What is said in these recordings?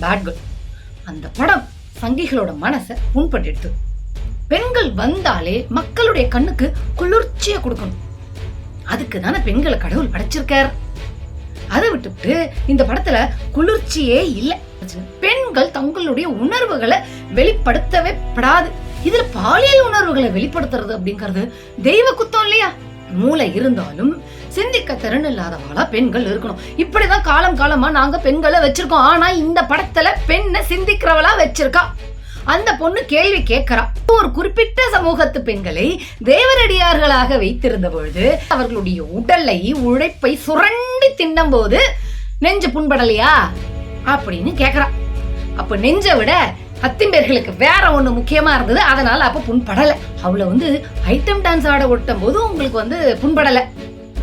Bad girl அந்த படம் சங்கிகளோட மனசை புண்பட்டுடுது பெண்கள் வந்தாலே மக்களுடைய கண்ணுக்கு குளிர்ச்சியை கொடுக்கணும். அதுக்கு தானே பெண்களை கடவுள் படைச்சிருக்கார். அதை விட்டுவிட்டு இந்த படத்துல குளிர்ச்சியே இல்லை. பெண்கள் தங்களுடைய உணர்வுகளை வெளிப்படுத்தவே படாது. இதுல பாலியல் உணர்வுகளை வெளிப்படுத்துறது அப்படிங்கிறது தெய்வ குத்தம் இல்லையா? மூளை இருந்தாலும் சிந்திக்க திறன் இல்லாதவங்களா பெண்கள் இருக்கணும். இப்படிதான் காலம் காலமா நாங்க பெண்களை வச்சிருக்கோம். ஆனா இந்த படத்துல பெண்ணை சிந்திக்கிறவளா வச்சிருக்கா. அந்த பொண்ணு கேள்வி கேட்கிறா. ஒரு குறிப்பிட்ட சமூகத்து பெண்களை தேவரடியார்களாக வைத்திருந்த பொழுது அவர்களுடைய உடலை உழைப்பை சுரண்டி தின்னும் போது நெஞ்சு புண்படலையா? அப்படின்னு கேக்குறா அப்ப நெஞ்சை விட அத்திம்பேர்களுக்கு வேற ஒண்ணு முக்கியமா இருந்தது. அதனால அப்ப புண்படலை. அவளை வந்து ஐட்டம் டான்ஸ் ஆட ஒட்டும் போது உங்களுக்கு வந்து புண்படலை.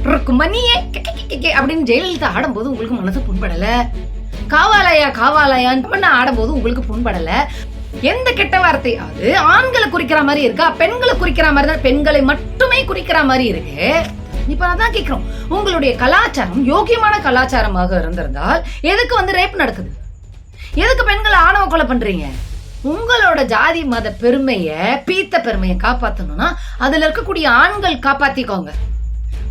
மணியே அப்படின்னு ஜெயலலிதா ஆடும்போது உங்களுக்கு மனசு புண்படல. காவாலயா காவாலயான்னு பண்ண ஆடும்போது உங்களுக்கு புண்படல. எந்த கெட்ட வார்த்தையாவது ஆண்களை குறிக்கிற மாதிரி இருக்கா? பெண்களை குறிக்கிற மாதிரி தான் பெண்களை மட்டுமே குறிக்கிற மாதிரி இருக்கு. இப்ப அதான் கேக்குறோம். உங்களுடைய கலாச்சாரம் யோகியமான கலாச்சாரமாக இருந்திருந்தால் எதுக்கு வந்து ரேப் நடக்குது? எதுக்கு பெண்களை ஆணவ கொலை பண்றீங்க? உங்களோட ஜாதி மத பெருமைய பீத்த பெருமையை காப்பாத்தணும்னா அதுல இருக்கக்கூடிய ஆண்கள் காப்பாத்திக்கோங்க.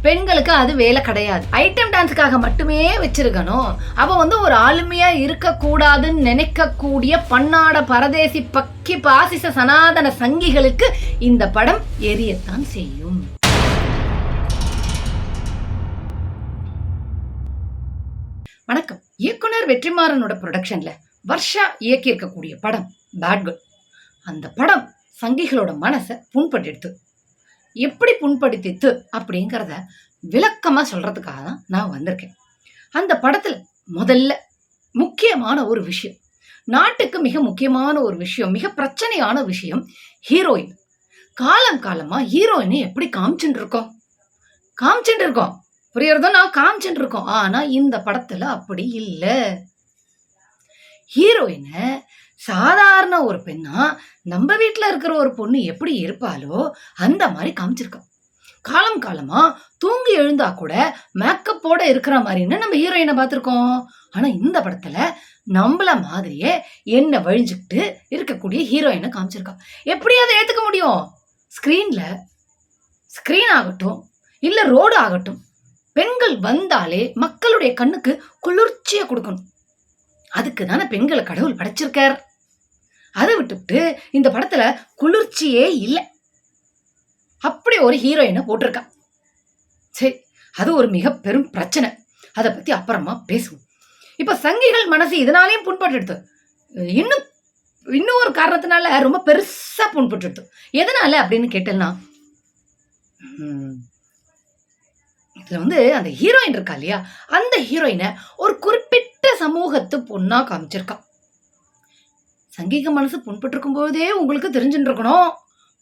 பெண்களுக்கு அது வேலை கிடையாது. ஐட்டம் டான்ஸுக்காக மட்டுமே வச்சிருக்கணும். அவ வந்து ஒரு ஆளுமையா இருக்க கூடாதுன்னு நினைக்கக்கூடிய பன்னாட பரதேசி பக்கி பாசிச சனாதன சங்கிகளுக்கு இந்த படம் எரியத்தான் செய்யும். வணக்கம். இயக்குனர் வெற்றிமாறனோட ப்ரொடக்ஷன்ல வர்ஷா இயக்கியிருக்கக்கூடிய படம் பேட் குட் அந்த படம் சங்கிகளோட மனசை புண்பட்டுடுத்து எப்படி புண்படுத்தித்து அப்படிங்கிறத விளக்கமாக சொல்கிறதுக்காக தான் நான் வந்திருக்கேன். அந்த படத்தில் முதல்ல முக்கியமான ஒரு விஷயம் நாட்டுக்கு மிக முக்கியமான ஒரு விஷயம் மிக பிரச்சனையான விஷயம் ஹீரோயின். காலம் காலமாக ஹீரோயினை எப்படி காமிச்சுட்டு இருக்கோம் காமிச்சுட்டு இருக்கோம் புரியறதோ? நான் காமிச்சுட்டு இருக்கோம் இந்த படத்தில் அப்படி இல்லை. ஹீரோயினை சாதாரண ஒரு பெண்ணா நம்ம வீட்டில் இருக்கிற ஒரு பொண்ணு எப்படி இருப்பாளோ அந்த மாதிரி காமிச்சிருக்கா. காலம் காலமா தூங்கி எழுந்தா கூட மேக்கப்போட இருக்கிற மாதிரின்னு நம்ம ஹீரோயினை பார்த்துருக்கோம். ஆனா இந்த படத்துல நம்மள மாதிரியே என்ன வழிஞ்சுக்கிட்டு இருக்கக்கூடிய ஹீரோயினை காமிச்சிருக்கா. எப்படி அதை ஏத்துக்க முடியும்? ஸ்க்ரீன்ல ஸ்க்ரீன் ஆகட்டும் இல்ல ரோடு ஆகட்டும் பெண்கள் வந்தாலே மக்களுடைய கண்ணுக்கு குளிர்ச்சியை கொடுக்கணும். அதுக்கு தானே பெண்களை கடவுள் படைச்சிருக்கார். அதை விட்டுவிட்டு இந்த படத்துல குளிர்ச்சியே இல்லை. அப்படி ஒரு ஹீரோயினை போட்டிருக்கான் சரி அது ஒரு மிக பெரும் பிரச்சனை. அதை பற்றி அப்புறமா பேசுவோம். இப்போ சங்கிகள் மனசு இதனாலேயும் புண்பட்டுடுது. இன்னும் இன்னும் ஒரு காரணத்தினால ரொம்ப பெருசாக புண்பட்டுடுது. எதனால அப்படின்னு கேட்டேன்னா இதில் வந்து அந்த ஹீரோயின் இருக்கா இல்லையா? அந்த ஹீரோயினை ஒரு குறிப்பிட்ட சமூகத்து பொண்ணாக காமிச்சிருக்கான் சங்கீக மனசு புண்பட்டிருக்கும் போதே உங்களுக்கு தெரிஞ்சுட்டு இருக்கணும்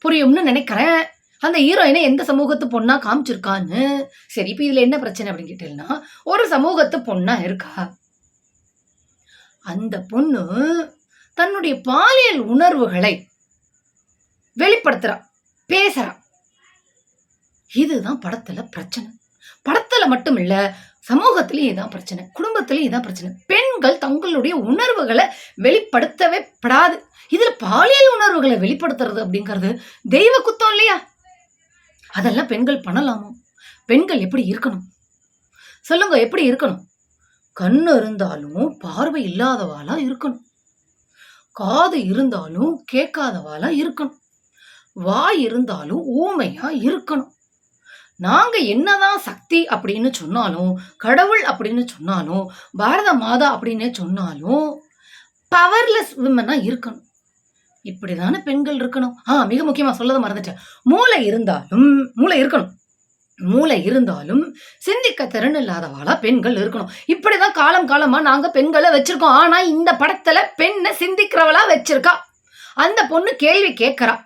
புரியும்னு நினைக்கிறேன். அந்த ஹீரோயினை எந்த சமூகத்து பொண்ணா காமிச்சிருக்கான்னு? சரி இப்ப இதுல என்ன பிரச்சனை அப்படின்னு கேட்டீங்கன்னா ஒரு சமூகத்து பொண்ணா இருக்கா? அந்த பொண்ணு தன்னுடைய பாலியல் உணர்வுகளை வெளிப்படுத்துறா பேசுறா. இதுதான் படத்துல பிரச்சனை. படத்துல மட்டும் இல்ல சமூகத்திலையும் இதான் பிரச்சனை குடும்பத்திலையும் இதான் பிரச்சனை. பெண்கள் தங்களுடைய உணர்வுகளை வெளிப்படுத்தவே படாது. இதுல பாலியல் உணர்வுகளை வெளிப்படுத்துறது அப்படிங்கிறது தெய்வ குத்தம் இல்லையா? அதெல்லாம் பெண்கள் பண்ணலாமோ? பெண்கள் எப்படி இருக்கணும்? சொல்லுங்க எப்படி இருக்கணும்? கண்ணு இருந்தாலும் பார்வை இல்லாதவாளா இருக்கணும். காது இருந்தாலும் கேட்காதவாளா இருக்கணும். வாய் இருந்தாலும் ஊமையா இருக்கணும். நாங்க என்னதான் சக்தி அப்படின்னு சொன்னாலும் கடவுள் அப்படின்னு சொன்னாலும் பாரத மாதா அப்படின்னு சொன்னாலும் பவர்லெஸ் விமனா இருக்கணும். இப்படிதானே பெண்கள் இருக்கணும். ஆ மிக முக்கியமா சொல்லதை மறந்துட்டேன். மூளை இருந்தாலும் மூளை இருக்கணும். மூளை இருந்தாலும் சிந்திக்க திறன் இல்லாதவாளா பெண்கள் இருக்கணும். இப்படிதான் காலம் காலமா நாங்க பெண்களை வச்சிருக்கோம். ஆனா இந்த படத்துல பெண்ணை சிந்திக்கிறவளா வச்சிருக்கா. அந்த பொண்ணு கேள்வி கேட்கறா.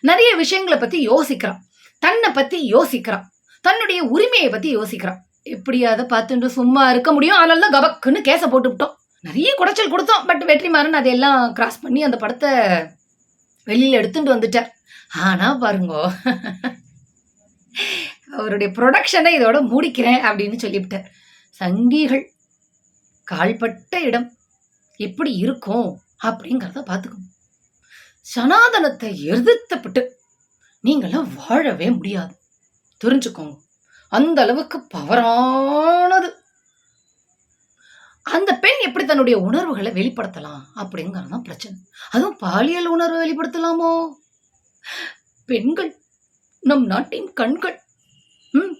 நிறைய விஷயங்களை பத்தி யோசிக்கிறா. தன்னை பத்தி யோசிக்கிறான். தன்னுடைய உரிமையை பத்தி யோசிக்கிறான். எப்படி அதை பார்த்துட்டு சும்மா இருக்க முடியும். அதனால தான் கபக்குன்னு கேச போட்டு விட்டோம். நிறைய குடைச்சல் கொடுத்தோம். பட் வெற்றிமாறன் அதையெல்லாம் கிராஸ் பண்ணி அந்த படத்தை வெளியில் எடுத்துட்டு வந்துட்டார். ஆனா பாருங்கோ அவருடைய ப்ரொடக்ஷனை இதோட முடிக்கிறேன் அப்படின்னு சொல்லிவிட்டார். சங்கிகள் கால்பட்ட இடம் எப்படி இருக்கும் அப்படிங்கிறத பார்த்துக்கணும். சனாதனத்தை எதிர்த்தப்பட்டு நீங்களாம் வாழவே முடியாது. தெரிஞ்சுக்கோங்க. அந்த அளவுக்கு பவரானது. அந்த பெண் எப்படி தன்னுடைய உணர்வுகளை வெளிப்படுத்தலாம் அப்படிங்கிறது தான் பிரச்சனை. அதுவும் பாலியல் உணர்வை வெளிப்படுத்தலாமோ? பெண்கள் நம் நாட்டின் கண்கள். ம்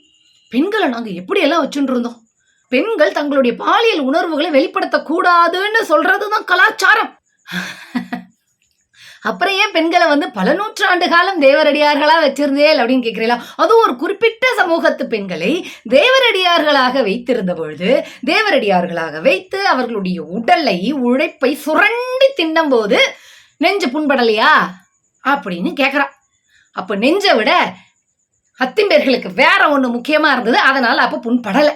பெண்களை நாங்கள் எப்படியெல்லாம் வச்சுட்டு இருந்தோம் பெண்கள் தங்களுடைய பாலியல் உணர்வுகளை வெளிப்படுத்தக்கூடாதுன்னு சொல்றது தான் கலாச்சாரம். அப்புறம் ஏன் பெண்களை வந்து பல நூற்றாண்டு காலம் தேவரடியார்களா வச்சிருந்தேன் அப்படின்னு கேட்கிறீங்களா அதுவும் ஒரு குறிப்பிட்ட சமூகத்து பெண்களை தேவரடியார்களாக வைத்திருந்த பொழுது தேவரடியார்களாக வைத்து அவர்களுடைய உடலை உழைப்பை சுரண்டி தின்னும்போது நெஞ்சு புண்படலையா? அப்படின்னு கேட்குறா அப்போ நெஞ்சை விட அத்திம்பேர்களுக்கு வேற ஒன்று முக்கியமாக இருந்தது. அதனால் அப்போ புண்படலை.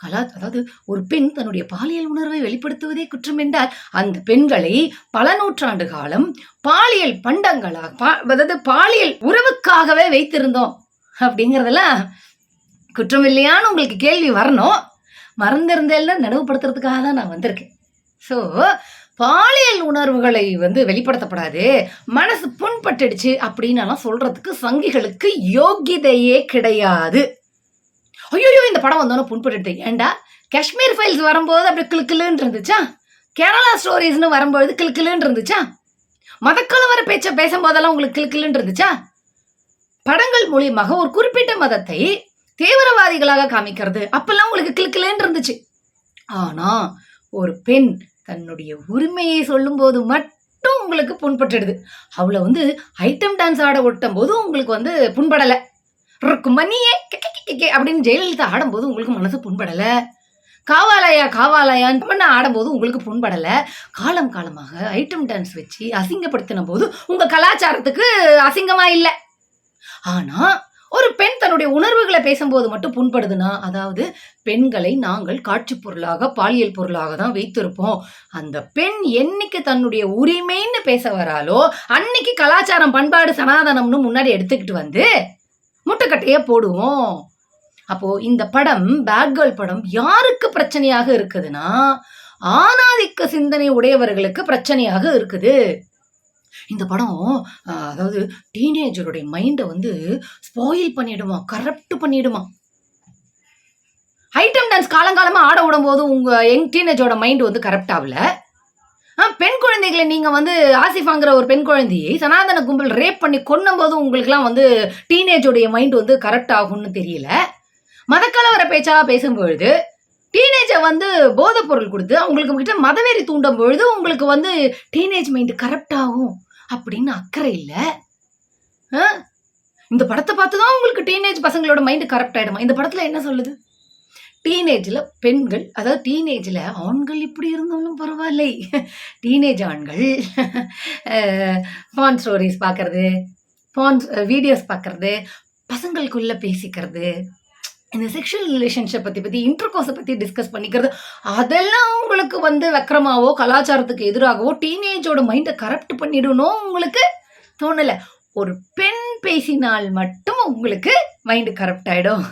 கலா அதாவது ஒரு பெண் தன்னுடைய பாலியல் உணர்வை வெளிப்படுத்துவதே குற்றம் என்றால் அந்த பெண்களை பல நூற்றாண்டு காலம் பாலியல் பண்டங்களாக பா- அதாவது பாலியல் உறவுக்காகவே வைத்திருந்தோம் அப்படிங்கிறதெல்லாம் குற்றம் இல்லையான்னு உங்களுக்கு கேள்வி வரணும். மறந்திருந்தேன்னா நினைவுபடுத்துறதுக்காக தான் நான் வந்திருக்கேன். ஸோ பாலியல் உணர்வுகளை வந்து வெளிப்படுத்தப்படாது. மனசு புண்பட்டுடுச்சு அப்படின்னு எல்லாம் சொல்றதுக்கு சங்கிகளுக்கு யோகிதையே கிடையாது. ஐயோ இந்த படம் வந்தோன்னு புண்பட்டுடுது. ஏன்டா காஷ்மீர் ஃபைல்ஸ் வரும்போது அப்படி கிளுக்கிலுன்னு இருந்துச்சா? கேரளா ஸ்டோரிஸ்னு வரும்பொழுது கிளுக்கிலுன்னு இருந்துச்சா? மதக்கலவர பேச்ச பேசும்போதெல்லாம் உங்களுக்கு கிளுக்கிலுன்னு இருந்துச்சா? படங்கள் மூலியமாக ஒரு குறிப்பிட்ட மதத்தை தீவிரவாதிகளாக காமிக்கிறது. அப்பெல்லாம் உங்களுக்கு கிளுக்கிலுன்னு இருந்துச்சு. ஆனா ஒரு பெண் தன்னுடைய உரிமையை சொல்லும்போது மட்டும் உங்களுக்கு புண்பட்டுடுது. அவளை வந்து ஐட்டம் டான்ஸ் ஆட ஒட்டும் போதும் உங்களுக்கு வந்து புண்படலை. ருக்குமணியே கெ, கெ, கெ, அப்படின்னு ஜெயலலிதா ஆடும்போது உங்களுக்கு மனசு புண்படலை? காவாலயா காவாலயான்னு பண்ண ஆடும்போது உங்களுக்கு புண்படல? காலம் காலமாக ஐட்டம் டான்ஸ் வச்சு அசிங்கப்படுத்தின போது உங்க கலாச்சாரத்துக்கு அசிங்கமா இல்லை. ஆனா ஒரு பெண் தன்னுடைய உணர்வுகளை பேசும்போது மட்டும் புண்படுதுன்னா அதாவது பெண்களை நாங்கள் காட்சி பொருளாக பாலியல் பொருளாக தான் வைத்திருப்போம். அந்த பெண் என்னைக்கு தன்னுடைய உரிமைன்னு பேச வராலோ அன்னைக்கு கலாச்சாரம் பண்பாடு சனாதனம்னு முன்னாடி எடுத்துக்கிட்டு வந்து முட்டைக்கட்டையே போடுவோம். அப்போ இந்த படம் பேட் கேர்ள் படம் யாருக்கு பிரச்சனையாக இருக்குதுன்னா ஆணாதிக்க சிந்தனை உடையவர்களுக்கு பிரச்சனையாக இருக்குது. இந்த படம் அதாவது டீனேஜருடைய மைண்டை வந்து ஸ்பாயில் பண்ணிடுமா கரப்ட் பண்ணிடுமா? ஐட்டம் டான்ஸ் காலங்காலமாக ஆட விடும்போது உங்கள் யங் டீனேஜோட மைண்ட் வந்து கரப்ட் ஆகல. பெண் குழந்தைகளை நீங்க வந்து ஆசிஃபாங்கிற ஒரு பெண் குழந்தையை சனாதன கும்பல் ரேப் பண்ணி கொன்னும்போது உங்களுக்குலாம் வந்து டீனேஜோடைய மைண்ட் வந்து கரெக்ட் ஆகும்னு தெரியல. மதக்கலவர பேச்சா பேசும்பொழுது டீனேஜை வந்து போதைப் பொருள் கொடுத்து அவங்களுக்கு கிட்ட மதவெறி தூண்டும் பொழுது உங்களுக்கு வந்து டீனேஜ் மைண்ட் கரெக்ட் ஆகும் அப்படின்னு அக்கறை இல்லை. இந்த படத்தை பார்த்து தான் உங்களுக்கு டீனேஜ் பசங்களோட மைண்டு கரெக்ட் ஆயிடுமா? இந்த படத்துல என்ன சொல்லுது? டீனேஜில் பெண்கள் அதாவது டீனேஜில் ஆண்கள் இப்படி இருந்தாலும் பரவாயில்லை. டீனேஜ் ஆண்கள் ஃபான் ஸ்டோரிஸ் பார்க்குறது ஃபான் வீடியோஸ் பார்க்குறது பசங்களுக்குள்ளே பேசிக்கிறது இந்த செக்ஷுவல் ரிலேஷன்ஷிப் பற்றி பற்றி இன்டர்கோஸை பற்றி டிஸ்கஸ் பண்ணிக்கிறது அதெல்லாம் உங்களுக்கு வந்து வக்கரமாவோ கலாச்சாரத்துக்கு எதிராகவோ டீனேஜோட மைண்டை கரப்ட் பண்ணிடணும் உங்களுக்கு தோணலை. ஒரு பெண் பேசினால் மட்டும் உங்களுக்கு மைண்டு கரப்ட் ஆகிடும்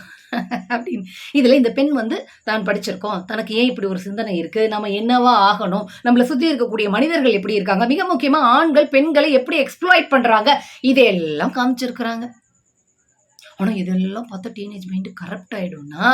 அப்படின்னு. இதில் இந்த பெண் வந்து தான் படிச்சிருக்கோம். தனக்கு ஏன் இப்படி ஒரு சிந்தனை இருக்குது நம்ம என்னவா ஆகணும்? நம்மளை சுற்றி இருக்கக்கூடிய மனிதர்கள் எப்படி இருக்காங்க? மிக முக்கியமாக ஆண்கள் பெண்களை எப்படி எக்ஸ்ப்ளாய்ட் பண்ணுறாங்க இதையெல்லாம் காமிச்சிருக்கிறாங்க. ஆனால் இதெல்லாம் பார்த்தா டீனேஜ் மைண்டு கரெக்ட் ஆகிடும்னா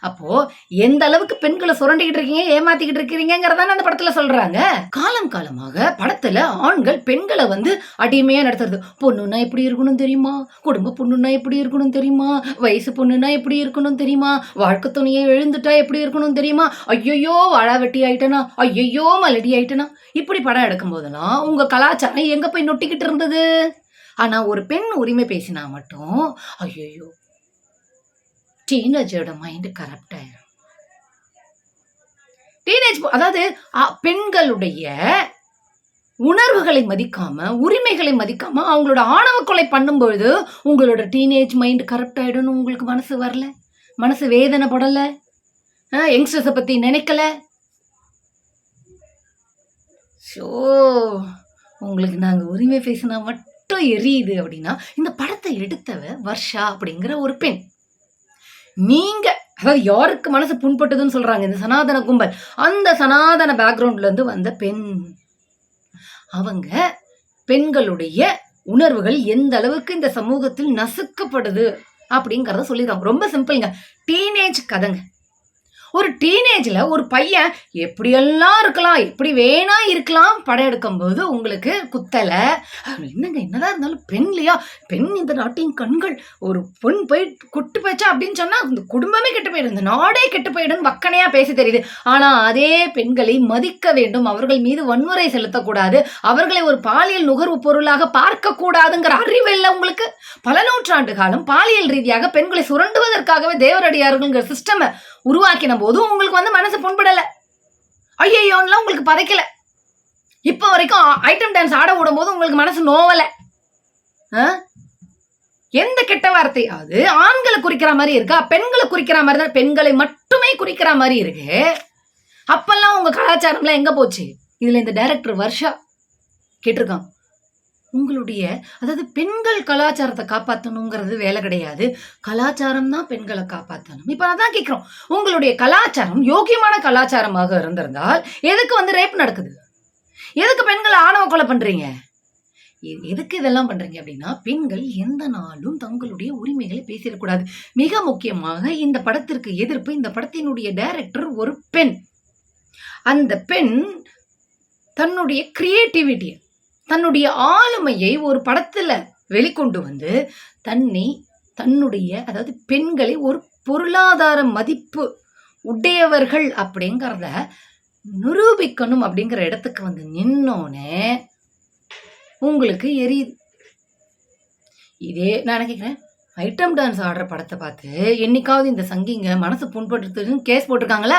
அப்போது எந்த அளவுக்கு பெண்களை சுரண்டிக்கிட்டு இருக்கீங்க ஏமாத்திக்கிட்டு இருக்கிறீங்கிறதான அந்த படத்தில் சொல்கிறாங்க காலம் காலமாக படத்தில் ஆண்கள் பெண்களை வந்து அடிமையாக நடத்துறது. பொண்ணுன்னா எப்படி இருக்கணும் தெரியுமா? குடும்ப பொண்ணுன்னா எப்படி இருக்கணும் தெரியுமா? வயசு பொண்ணுன்னா எப்படி இருக்கணும் தெரியுமா? வாழ்க்கை துணையை எழுந்துட்டா எப்படி இருக்கணும் தெரியுமா? ஐயையோ வாழா வெட்டி ஆயிட்டனா? ஐயையோ மலடி ஆயிட்டனா? இப்படி படம் எடுக்கும் போதெல்லாம் உங்கள் கலாச்சாரம் எங்கே போய் நொட்டிக்கிட்டு இருந்தது? ஆனால் ஒரு பெண் உரிமை பேசினா மட்டும் ஐயோ டீனேஜோட மைண்டு கரெக்ட் ஆயிரும். டீனேஜ் அதாவது பெண்களுடைய உணர்வுகளை மதிக்காம உரிமைகளை மதிக்காம அவங்களோட ஆணவ கொலை பண்ணும்பொழுது உங்களோட டீனேஜ் மைண்ட் கரெக்ட் ஆயிடும்னு உங்களுக்கு மனசு வரல? மனசு வேதனைப்படல? யங்ஸ்டர்ஸை பற்றி நினைக்கல? ஷோ உங்களுக்கு நாங்கள் உரிமை பேசினா மட்டும் எரியுது அப்படின்னா இந்த படத்தை எடுத்தவ வர்ஷா அப்படிங்கிற ஒரு பெண். நீங்க அதாவது யாருக்கு மனசு புண்பட்டதுன்னு சொல்றாங்க இந்த சனாதன கும்பல். அந்த சனாதன பேக்ரவுண்ட்ல இருந்து வந்த பெண். அவங்க பெண்களுடைய உணர்வுகள் எந்த அளவுக்கு இந்த சமூகத்தில் நசுக்கப்படுது அப்படிங்கிறத சொல்லிடுறாங்க. ரொம்ப சிம்பிள்ங்க டீனேஜ் கதைங்க. ஒரு டீனேஜில் ஒரு பையன் எப்படியெல்லாம் இருக்கலாம் எப்படி வேணா இருக்கலாம் படம் எடுக்கும்போது உங்களுக்கு குத்தலை. என்னங்க என்னதான் இருந்தாலும் பெண் இல்லையா? பெண் இந்த நாட்டின் கண்கள். ஒரு பெண் போய் குட்டு போச்சா அப்படின்னு சொன்னால் இந்த குடும்பமே கெட்டு போயிடும். இந்த நாடே கெட்டு போயிடும் வக்கனையாக பேசி தெரியுது. ஆனால் அதே பெண்களை மதிக்க வேண்டும். அவர்கள் மீது வன்முறை செலுத்தக்கூடாது. அவர்களை ஒரு பாலியல் நுகர்வு பொருளாக பார்க்கக்கூடாதுங்கிற அறிவு இல்லை உங்களுக்கு? பல நூற்றாண்டு காலம் பாலியல் ரீதியாக பெண்களை சுரண்டுவதற்காகவே தேவரடியார்கள்ங்கிற சிஸ்டமை உருவாக்கின போதும் உங்களுக்கு வந்து மனசு புண்படல. ஐயோன்லாம் உங்களுக்கு பதைக்கல. இப்போ வரைக்கும் ஐட்டம் டான்ஸ் ஆட விடும் போது உங்களுக்கு மனசு நோவலை. ஆ? எந்த கெட்ட வார்த்தையாவது ஆண்களை குறிக்கிற மாதிரி இருக்கா? பெண்களை குறிக்கிற மாதிரி தான் பெண்களை மட்டுமே குறிக்கிற மாதிரி இருக்கு. அப்பெல்லாம் உங்க கலாச்சாரம்லாம் எங்க போச்சு? இதுல இந்த டைரக்டர் வர்ஷா கேட்டிருக்கான். உங்களுடைய அதாவது பெண்கள் கலாச்சாரத்தை காப்பாற்றணுங்கிறது வேலை கிடையாது. கலாச்சாரம் தான் பெண்களை காப்பாற்றணும் இப்போ அதான் கேட்குறோம் உங்களுடைய கலாச்சாரம் யோக்கியமான கலாச்சாரமாக இருந்திருந்தால் எதுக்கு வந்து ரேப் நடக்குது? எதுக்கு பெண்களை ஆணவ கொலை பண்ணுறீங்க எ- எதுக்கு இதெல்லாம் பண்றீங்க அப்படின்னா பெண்கள் எந்த நாளும் தங்களுடைய உரிமைகளை பேசிடக்கூடாது. மிக முக்கியமாக இந்த படத்திற்கு எதிர்ப்பு இந்த படத்தினுடைய டைரக்டர் ஒரு பெண். அந்த பெண் தன்னுடைய கிரியேட்டிவிட்டியை தன்னுடைய ஆளுமையை ஒரு படத்துல வெளிக்கொண்டு வந்து தன்னை தன்னுடைய அதாவது பெண்களை ஒரு பொருளாதார மதிப்பு உடையவர்கள் அப்படிங்கிறத நிரூபிக்கணும் அப்படிங்கிற இடத்துக்கு வந்து நின்னோனே உங்களுக்கு எரியுது. இதே நான் நினைக்கிறேன் ஐட்டம் டான்ஸ் ஆடுற படத்தை பார்த்து என்னைக்காவது இந்த சங்கிங்க மனசு புண்பட்டுறதுன்னு கேஸ் போட்டிருக்காங்களா?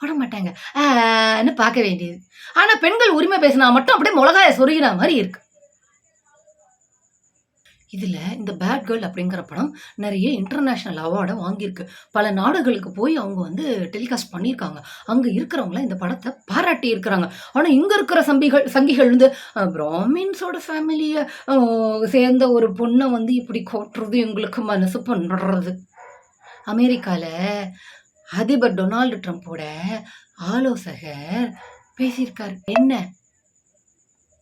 போட மாட்டாங்க ஆன்னு பார்க்க வேண்டியது. ஆனால் பெண்கள் உரிமை பேசினா மட்டும் அப்படியே மிளகாய சொருகிற மாதிரி இருக்கு. இதில் இந்த பேட் கேர்ள் அப்படிங்கிற படம் நிறைய இன்டர்நேஷ்னல் அவார்டை வாங்கியிருக்கு. பல நாடுகளுக்கு போய் அவங்க வந்து டெலிகாஸ்ட் பண்ணியிருக்காங்க. அங்கே இருக்கிறவங்களாம் இந்த படத்தை பாராட்டி இருக்கிறாங்க. ஆனால் இங்கே இருக்கிற சம்பிகள் சங்கிகள் வந்து பிராமின்ஸோட ஃபேமிலியை சேர்ந்த ஒரு பொண்ணை வந்து இப்படி கோட்டுறது எங்களுக்கு மனசு பண்ணுறது. அமெரிக்காவில் அதிபர் டொனால்டு ட்ரம்ப்போட ஆலோசகர் பேசியிருக்காரு. என்ன?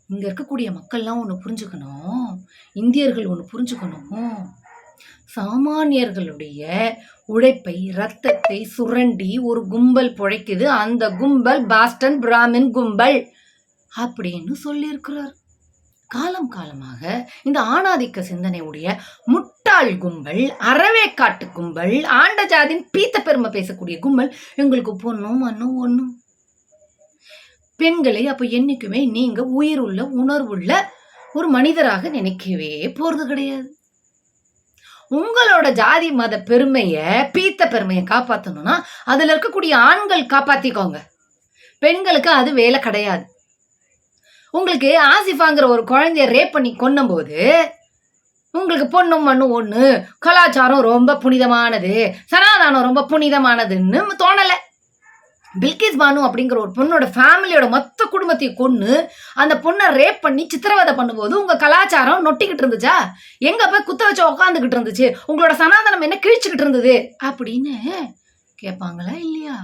இங்க இருக்கக்கூடிய மக்கள்லாம் ஒன்று புரிஞ்சுக்கணும். இந்தியர்கள் ஒன்று புரிஞ்சுக்கணும். சாமானியர்களுடைய உழைப்பை ரத்தத்தை சுரண்டி ஒரு கும்பல் பிழைக்குது. அந்த கும்பல் பாஸ்டன் பிராமின் கும்பல் அப்படின்னு சொல்லியிருக்கிறார். காலம் காலமாக இந்த ஆணாதிக்க சிந்தனையுடைய முட்டாள் கும்பல் அறவேக்காட்டு கும்பல் ஆண்ட ஜாதின் பீத்த பெருமை பேசக்கூடிய கும்பல் எங்களுக்கு பொண்ணும் மண்ணும் ஒன்றும் பெண்களை அப்போ என்றைக்குமே நீங்கள் உயிர் உயிருள்ள உணர்வுள்ள ஒரு மனிதராக நினைக்கவே போகிறது கிடையாது. உங்களோட ஜாதி மத பெருமையை பீத்த பெருமையை காப்பாற்றணும்னா அதில் இருக்கக்கூடிய ஆண்கள் காப்பாற்றிக்கோங்க பெண்களுக்கு அது வேலை கிடையாது. உங்களுக்கு ஆசிஃபாங்கிற ஒரு குழந்தைய ரேப் பண்ணி கொன்னும்போது உங்களுக்கு பொண்ணும் மண்ணும் ஒன்று கலாச்சாரம் ரொம்ப புனிதமானது சனாதானம் ரொம்ப புனிதமானதுன்னு தோணலை. பில்கிஸ் பானு அப்படிங்கிற ஒரு பொண்ணோட ஃபேமிலியோட மொத்த குடும்பத்தையும் கொன்று அந்த பொண்ணை ரேப் பண்ணி சித்திரவதை பண்ணும்போது உங்கள் கலாச்சாரம் நொட்டிக்கிட்டு இருந்துச்சா? எங்கே போய் குத்த வச்சு உக்காந்துக்கிட்டு இருந்துச்சு? உங்களோட சனாதனம் என்ன கிழிச்சுக்கிட்டு இருந்தது? அப்படின்னு கேட்பாங்களா இல்லையா?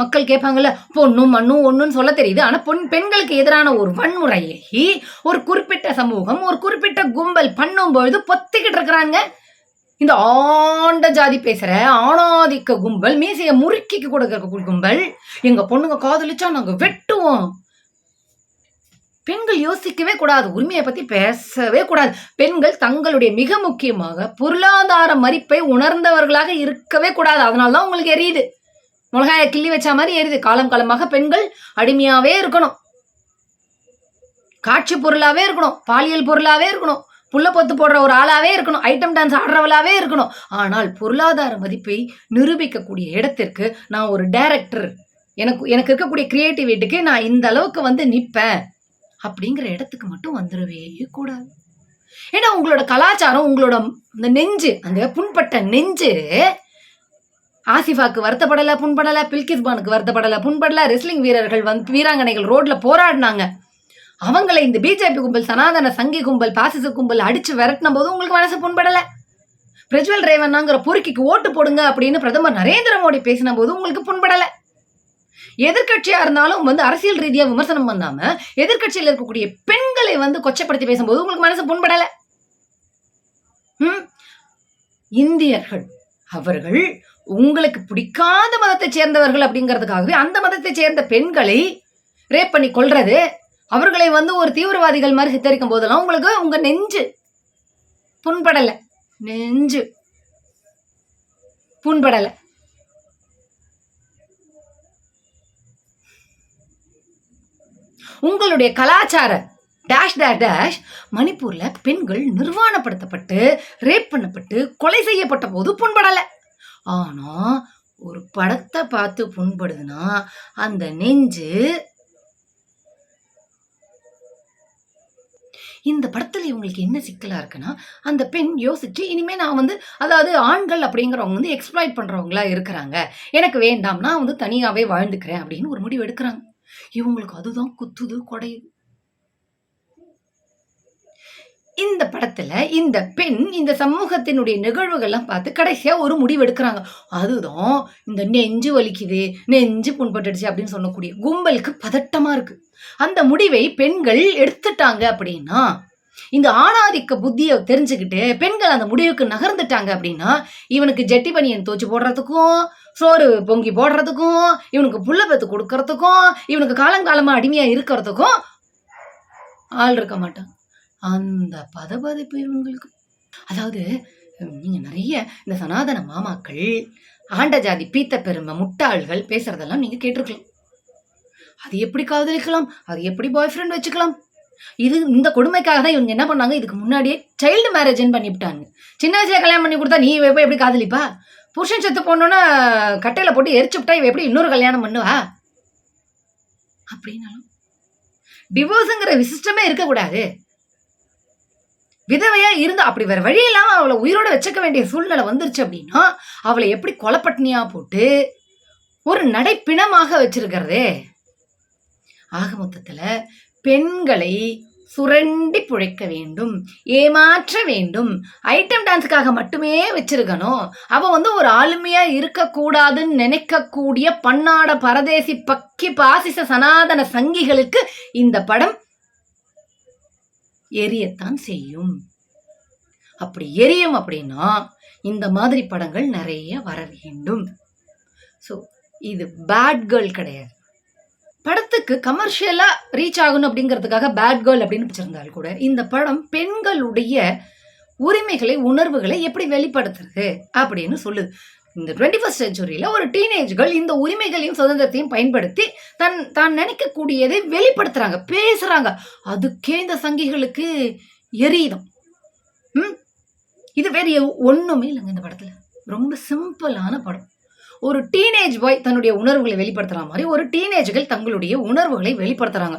மக்கள் கேட்பாங்கல்ல பொண்ணும் மண்ணும் ஒன்றுன்னு சொல்ல தெரியுது. ஆனால் பொன் பெண்களுக்கு எதிரான ஒரு வன்முறையை ஒரு குறிப்பிட்ட சமூகம் ஒரு குறிப்பிட்ட கும்பல் பண்ணும்பொழுது பொத்திக்கிட்டு இருக்கிறாங்க இந்த ஆண்ட ஜாதி பேசுகிற ஆணாதிக்க கும்பல் மீசையை முறுக்கிக்கு கொடுக்குற கும்பல் எங்கள் பொண்ணுங்க காதலிச்சா நாங்கள் வெட்டுவோம். பெண்கள் யோசிக்கவே கூடாது உரிமையை பற்றி பேசவே கூடாது. பெண்கள் தங்களுடைய மிக முக்கியமாக பொருளாதார மதிப்பை உணர்ந்தவர்களாக இருக்கவே கூடாது. அதனால தான் உங்களுக்கு எரியுது. மிளகாய கிள்ளி வச்ச மாதிரி ஏறுது. காலம் காலமாக பெண்கள் அடிமையாவே இருக்கணும். காட்சி பொருளாவே இருக்கணும். பாலியல் பொருளாவே இருக்கணும். புள்ள பொத்து போடுற ஒரு ஆளாவே இருக்கணும். ஐட்டம் டான்ஸ் ஆடுறவளாவே இருக்கணும். ஆனால் பொருளாதார மதிப்பை நிரூபிக்கக்கூடிய இடத்திற்கு நான் ஒரு டைரக்டர் எனக்கு எனக்கு இருக்கக்கூடிய கிரியேட்டிவிட்டிக்கு நான் இந்த அளவுக்கு வந்து நிற்பேன் அப்படிங்கிற இடத்துக்கு மட்டும் வந்துடவே கூடாது. ஏன்னா உங்களோட கலாச்சாரம் உங்களோட இந்த நெஞ்சு அந்த புண்பட்ட நெஞ்சு ஆசிஃபாக்கு வருத்தப்படல புண்படல பில்கிஸ்பானுக்கு வருத்தப்படல புண்படல ரெஸ்லிங் வீரர்கள் வந்து வீராங்கனைகள் ரோட்ல போராடினாங்க. அவங்களை இந்த பிஜேபி கும்பல் சனாதன சங்கி கும்பல் பாசிச கும்பல் அடிச்சு விரட்டின போது உங்களுக்கு மனசு புண்படல? பிரஜ்வல் ரேவண்ணாங்கிற பொறுக்கிக்கு ஓட்டு போடுங்க அப்படின்னு பிரதமர் நரேந்திர மோடி பேசின போது உங்களுக்கு புண்படல. எதிர்கட்சியா இருந்தாலும் வந்து அரசியல் ரீதியா விமர்சனம் பண்ணாம எதிர்க்கட்சியில் இருக்கக்கூடிய பெண்களை வந்து கொச்சப்படுத்தி பேசும்போது உங்களுக்கு மனசு புண்படல. ம்? இந்தியர்கள் அவர்கள் உங்களுக்கு பிடிக்காத மதத்தை சேர்ந்தவர்கள் அப்படிங்கிறதுக்காகவே அந்த மதத்தை சேர்ந்த பெண்களை ரேப் பண்ணி கொள்றது அவர்களை வந்து ஒரு தீவிரவாதிகள் மாதிரி சித்தரிக்கும் போதெல்லாம் உங்களுக்கு உங்க நெஞ்சு புண்படல. நெஞ்சு புண்படல. உங்களுடைய கலாச்சார டேஷ் டேஷ் டேஷ் மணிப்பூர்ல பெண்கள் நிர்வாணப்படுத்தப்பட்டு ரேப் பண்ணப்பட்டு கொலை செய்யப்பட்ட போது புண்படலை. ஆனால் ஒரு படத்தை பார்த்து புண்படுதுன்னா அந்த நெஞ்சு இந்த படத்தில் இவங்களுக்கு என்ன சிக்கலாக இருக்குன்னா அந்த பெண் யோசிச்சு இனிமேல் நான் வந்து அதாவது ஆண்கள் அப்படிங்கிறவங்க வந்து எக்ஸ்ப்ளாய்ட் பண்ணுறவங்களா இருக்கிறாங்க. எனக்கு வேண்டாம் நான் வந்து தனியாகவே வாழ்ந்துக்கிறேன் அப்படின்னு ஒரு முடிவு எடுக்கிறாங்க. இவங்களுக்கு அதுதான் குத்துது குடையுது. இந்த படத்துல இந்த பெண் இந்த சமூகத்தினுடைய நிகழ்வுகள்லாம் பார்த்து கடைசியா ஒரு முடிவு எடுக்கிறாங்க. அதுதான் இந்த நெஞ்சு வலிக்குது நெஞ்சு புண்பட்டுடுச்சு அப்படின்னு சொல்லக்கூடிய கும்பலுக்கு பதட்டமா இருக்கு. அந்த முடிவை பெண்கள் எடுத்துட்டாங்க அப்படின்னா இந்த ஆணாதிக்க புத்தியை தெரிஞ்சுக்கிட்டு பெண்கள் அந்த முடிவுக்கு நகர்ந்துட்டாங்க அப்படின்னா இவனுக்கு ஜெட்டி பனியன் தோச்சு போடுறதுக்கும் சோறு பொங்கி போடுறதுக்கும் இவனுக்கு புள்ள பத்து கொடுக்கறதுக்கும் இவனுக்கு காலங்காலமா அடிமையா இருக்கிறதுக்கும் ஆள் இருக்க மாட்டான் அந்த பதபதைப்பு இவங்களுக்கு. அதாவது நீங்கள் நிறைய இந்த சனாதன மாமாக்கள் ஆண்ட ஜாதி பீத்த பெருமை முட்டாள்கள் பேசுறதெல்லாம் நீங்கள் கேட்டிருக்கலாம். அது எப்படி காதலிக்கலாம்? அது எப்படி பாய் ஃப்ரெண்ட் வச்சுக்கலாம்? இது இந்த கொடுமைக்காக தான் இவங்க என்ன பண்ணாங்க? இதுக்கு முன்னாடியே சைல்டு மேரேஜ்னு பண்ணிவிட்டாங்க சின்ன வயசுல கல்யாணம் பண்ணி கொடுத்தா நீ இவ எப்படி காதலிப்பா? புருஷன் செத்து போனோன்னா கட்டையில போட்டு எரிச்சு விட்டா இவ எப்படி இன்னொரு கல்யாணம் பண்ணுவா? அப்படின்னாலும் டிவோர்ஸுங்கிற விசிஷ்டமே இருக்கக்கூடாது. விதவையா இருந்து அப்படி வேற வழி இல்லாம அவளை உயிரோட வச்சுக்க வேண்டிய சூழ்நிலை வந்துருச்சு அப்படின்னா அவளை எப்படி கொலப்பட்டினியா போட்டு ஒரு நடைப்பிணமாக வச்சிருக்கிறதே? ஆக மொத்தத்துல பெண்களை சுரண்டி புழைக்க வேண்டும் ஏமாற்ற வேண்டும். ஐட்டம் டான்ஸுக்காக மட்டுமே வச்சிருக்கணும். அவ வந்து ஒரு ஆளுமையா இருக்கக்கூடாதுன்னு நினைக்கக்கூடிய பன்னாட பரதேசி பக்கி பாசிச சனாதன சங்கிகளுக்கு இந்த படம் எரியத்தான் செய்யும். அப்படி எரியும் அப்படின்னா இந்த மாதிரி படங்கள் நிறைய வர வேண்டும். ஸோ இது பேட் கேர்ள் கிடையாது. படத்துக்கு கமர்ஷியலாக ரீச் ஆகணும் அப்படிங்கிறதுக்காக பேட் கேர்ள் அப்படின்னு வச்சிருந்தால் கூட இந்த படம் பெண்களுடைய உரிமைகளை உணர்வுகளை எப்படி வெளிப்படுத்துறது அப்படின்னு சொல்லுது. இந்த டுவெண்ட்டி ஃபஸ்ட் செஞ்சுரியில் ஒரு டீனேஜ்கள் இந்த உரிமைகளையும் சுதந்திரத்தையும் பயன்படுத்தி தன் தான் நினைக்கக்கூடியதை வெளிப்படுத்துகிறாங்க பேசுகிறாங்க அதுக்கே இந்த சங்கிகளுக்கு எரியுதம். ம்? இது வேற எ- இல்லைங்க இந்த படத்தில். ரொம்ப சிம்பிளான படம். ஒரு டீனேஜ் பாய் தன்னுடைய உணர்வுகளை வெளிப்படுத்துகிற மாதிரி ஒரு டீனேஜ்கள் தங்களுடைய உணர்வுகளை வெளிப்படுத்துகிறாங்க